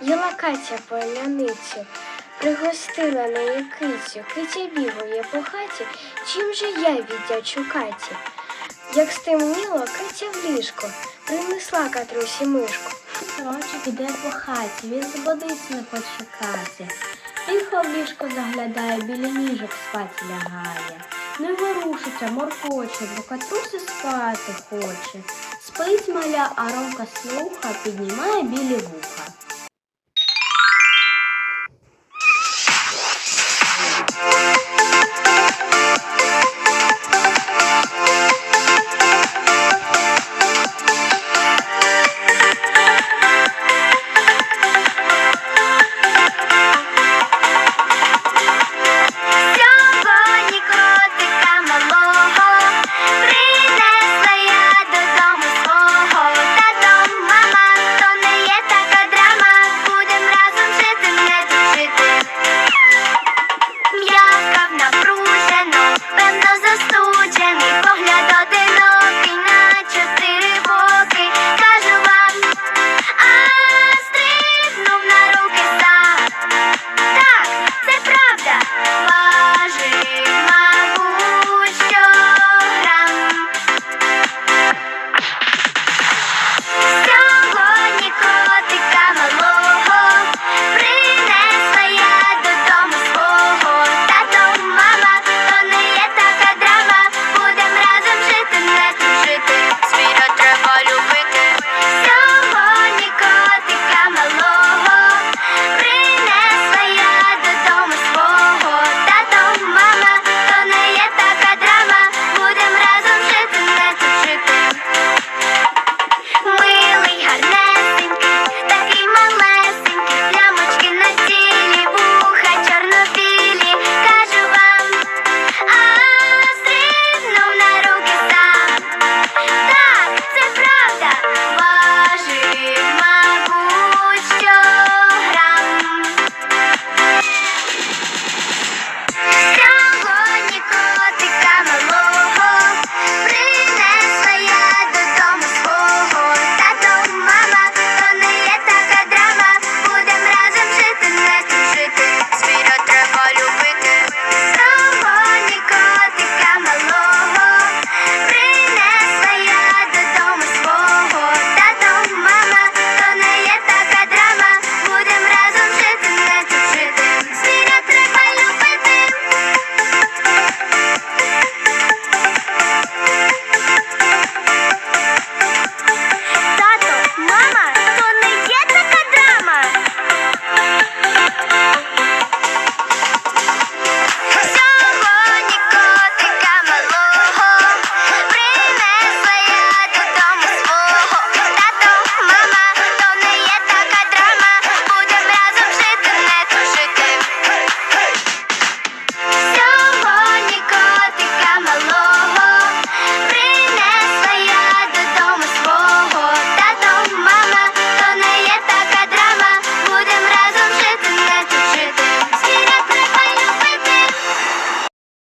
Їла Катя поляницю, пригостила неї кицю. Киця бігає по хаті, чим же я віддячу Каті? Як стемніло, Катя в ліжко, принесла Катрусі мишку. Сорочик іде по хаті, він збудиться не хоче Катя. Тихо в ліжко заглядає, біля ніжок спать лягає. Не ворушиться, моркоче, бо катруся спати хоче. Спить маля, а ромка слуха, піднімає білі вуха.